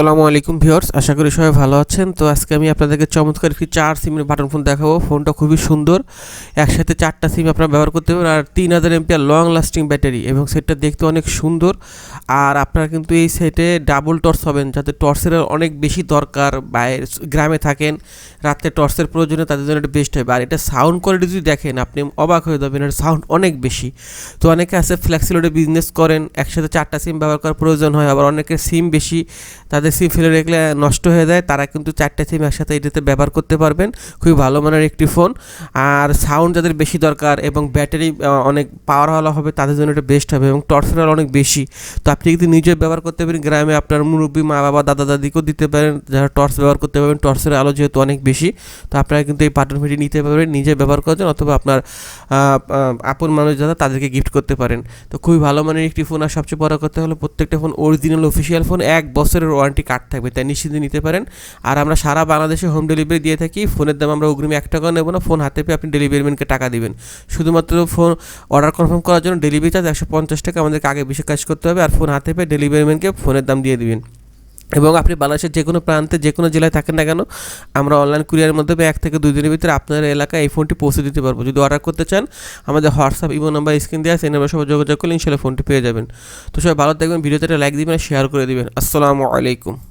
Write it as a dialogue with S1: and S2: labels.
S1: আসসালামু আলাইকুম ভিউয়ার্স, আশা করি সবাই ভালো আছেন। তো আজকে আমি আপনাদেরকে চমৎকার একটি চার সিমের বাটন ফোন দেখাবো। ফোনটা খুবই সুন্দর। একসাথে চারটা সিম আপনারা ব্যবহার করতে পারবেন। আর তিন হাজার এমপিআর লং লাস্টিং ব্যাটারি এবং সেটটা দেখতে অনেক সুন্দর। আর আপনারা কিন্তু এই সেটে ডাবল টর্চ হবেন যাতে টর্চের অনেক বেশি দরকার বাইরে গ্রামে থাকেন। রাত্রে টর্চের প্রয়োজনে তাদের জন্য এটা বেস্ট হবে আর এটা সাউন্ড কোয়ালিটি যদি দেখেন, আপনি অবাক হয়ে যাবেন, এর সাউন্ড অনেক বেশি। তো অনেকে আছে ফ্লেক্সিলোডে বিজনেস করেন, একসাথে চারটা সিম ব্যবহার করার প্রয়োজন হয়, আবার অনেকের সিম বেশি, তাদের সিম ফেলে রাখলে নষ্ট হয়ে যায়, তারা কিন্তু চারটে সিম একসাথে এটাতে ব্যবহার করতে পারবেন। খুবই ভালো মানের একটি ফোন আর সাউন্ড যাদের বেশি দরকার এবং ব্যাটারি অনেক পাওয়ারওয়ালা হবে, তাদের জন্য এটা বেস্ট হবে এবং টর্চের অনেক বেশি। তো আপনি যদি নিজে ব্যবহার করতে পারেন, গ্রামে আপনার মুরব্বী মা বাবা, দাদা দাদিকেও দিতে পারেন, যারা টর্চ ব্যবহার করতে পারবেন টর্চের আলো যেহেতু অনেক বেশি, তো আপনারা কিন্তু এই বাটন ফিটি নিতে পারবেন, নিজে ব্যবহার করার জন্য অথবা আপনার আপন মানুষ যারা, তাদেরকে গিফট করতে পারেন। তো খুবই ভালো মানের একটি ফোন আর সবচেয়ে বড় কথা হলো, প্রত্যেকটা ফোন অরিজিনাল অফিসিয়াল ফোন এক বছরের ওয়ারেন্টি কার্ড থাকবে, তাই নিশ্চিন্তে নিতে পারেন। আর আমরা সারা বাংলাদেশে হোম ডেলিভারি দিয়ে থাকি, ফোনের দাম আমরা অগ্রিম এক টাকা নেব না, ফোন হাতে পেয়ে আপনি ডেলিভারি ম্যানকে টাকা দেবেন। শুধুমাত্র ফোন অর্ডার কনফার্ম করার জন্য ডেলিভারি চার্জ একশো পঞ্চাশ টাকা আমাদেরকে আগে বিশেষ কাজ করতে হবে, আর ফোন হাতে পেয়ে ডেলিভারি ম্যানকে ফোনের দাম দিয়ে দিবেন। এবং আপনি বাংলাদেশের যে কোনো প্রান্তে যে কোনো জেলায় থাকেন না কেন, আমরা অনলাইন কুরিয়ারের মাধ্যমে এক থেকে দুই দিনের ভিতরে আপনার এলাকায় এই ফোনটি পৌঁছে দিতে পারব। যদি অর্ডার করতে চান, আমাদের হোয়াটসঅ্যাপ, ইমো নাম্বার, স্ক্রিন দেওয়া সেই নাম্বার সবাই যোগাযোগ করলে ইনশাল্লাহ ফোনটি পেয়ে যাবেন। তো সবাই ভালো থাকবেন, ভিডিওতে একটা লাইক দিবেন শেয়ার করে দিবেন। আসসালামু আলাইকুম।